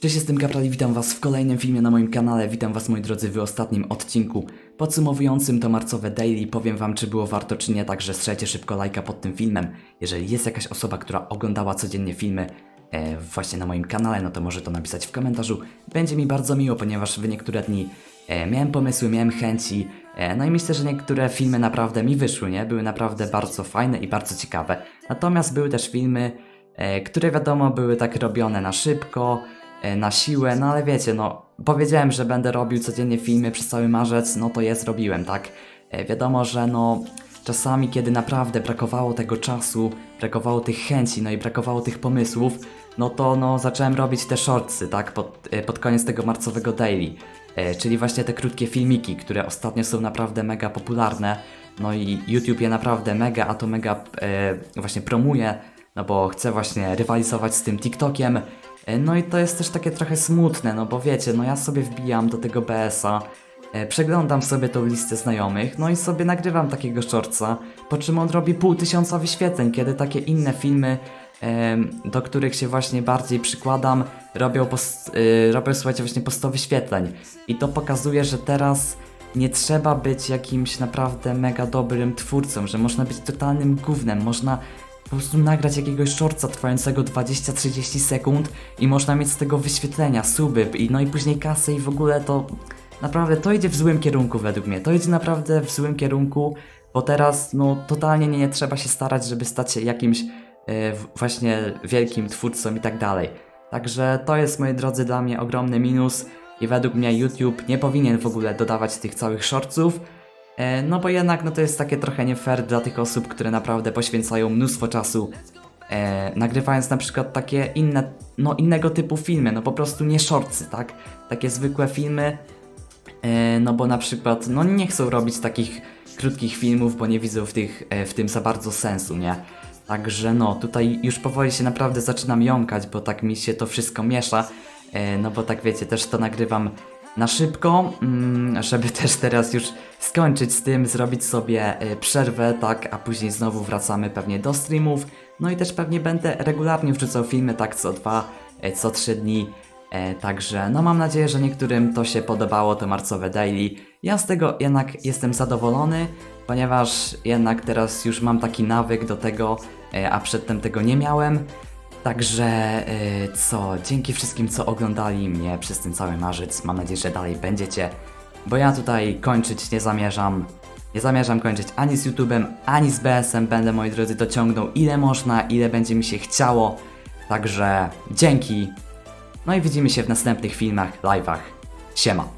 Cześć, jestem Gabral i witam was w kolejnym filmie na moim kanale. Witam was moi drodzy w ostatnim odcinku podsumowującym to marcowe daily. Powiem wam czy było warto czy nie, także strzelcie szybko lajka pod tym filmem. Jeżeli jest jakaś osoba, która oglądała codziennie filmy e, właśnie na moim kanale, no to może to napisać w komentarzu. Będzie mi bardzo miło, ponieważ w niektóre dni e, miałem pomysły, miałem chęci. E, no i myślę, że niektóre filmy naprawdę mi wyszły, nie? Były naprawdę bardzo fajne i bardzo ciekawe. Natomiast były też filmy, e, które wiadomo były tak robione na szybko, na siłę, no ale wiecie, no powiedziałem, że będę robił codziennie filmy przez cały marzec, no to je zrobiłem, tak? E, wiadomo, że no czasami, kiedy naprawdę brakowało tego czasu, brakowało tych chęci, no i brakowało tych pomysłów, no to no zacząłem robić te shortsy, tak? Pod, e, pod koniec tego marcowego daily. E, czyli właśnie te krótkie filmiki, które ostatnio są naprawdę mega popularne. No i YouTube je naprawdę mega, a to mega e, właśnie promuje, no bo chce właśnie rywalizować z tym TikTokiem. E, no i to jest też takie trochę smutne, no bo wiecie, no ja sobie wbijam do tego BS-a, e, przeglądam sobie tą listę znajomych, no i sobie nagrywam takiego shortsa, po czym on robi pół tysiąca wyświetleń, kiedy takie inne filmy do których się właśnie bardziej przykładam, robią, y, robią słuchajcie, właśnie po 100 wyświetleń. I to pokazuje, że teraz nie trzeba być jakimś naprawdę mega dobrym twórcą, że można być totalnym gównem, można po prostu nagrać jakiegoś shortsa trwającego 20-30 sekund i można mieć z tego wyświetlenia, suby, i no i później kasy i w ogóle to naprawdę to idzie w złym kierunku według mnie. To idzie naprawdę w złym kierunku, bo teraz no totalnie nie, nie trzeba się starać, żeby stać się jakimś e, właśnie wielkim twórcą i tak dalej. Także to jest, moi drodzy, dla mnie ogromny minus i według mnie YouTube nie powinien w ogóle dodawać tych całych shortsów, no bo jednak no to jest takie trochę nie fair dla tych osób, które naprawdę poświęcają mnóstwo czasu e, nagrywając na przykład takie inne, no innego typu filmy, no po prostu nie shortsy, tak? Takie zwykłe filmy, E, no bo na przykład, no nie chcą robić takich krótkich filmów, bo nie widzą w, tych, e, w tym za bardzo sensu, nie? Także no, tutaj już powoli się naprawdę zaczynam jąkać, bo tak mi się to wszystko miesza, e, no bo tak wiecie, też to nagrywam na szybko, mm, żeby też teraz już skończyć z tym, zrobić sobie e, przerwę, tak, a później znowu wracamy pewnie do streamów, no i też pewnie będę regularnie wrzucał filmy, tak, co dwa, e, co trzy dni, E, także no mam nadzieję, że niektórym to się podobało, to marcowe daily. Ja z tego jednak jestem zadowolony, ponieważ jednak teraz już mam taki nawyk do tego, e, a przedtem tego nie miałem. Także e, co, dzięki wszystkim co oglądali mnie przez ten cały marzec, mam nadzieję, że dalej będziecie, bo ja tutaj kończyć nie zamierzam. Nie zamierzam kończyć ani z YouTube'em, ani z BS-em. Będę, moi drodzy, dociągnął ile można, ile będzie mi się chciało. Także dzięki. No i widzimy się w następnych filmach, live'ach. Siema.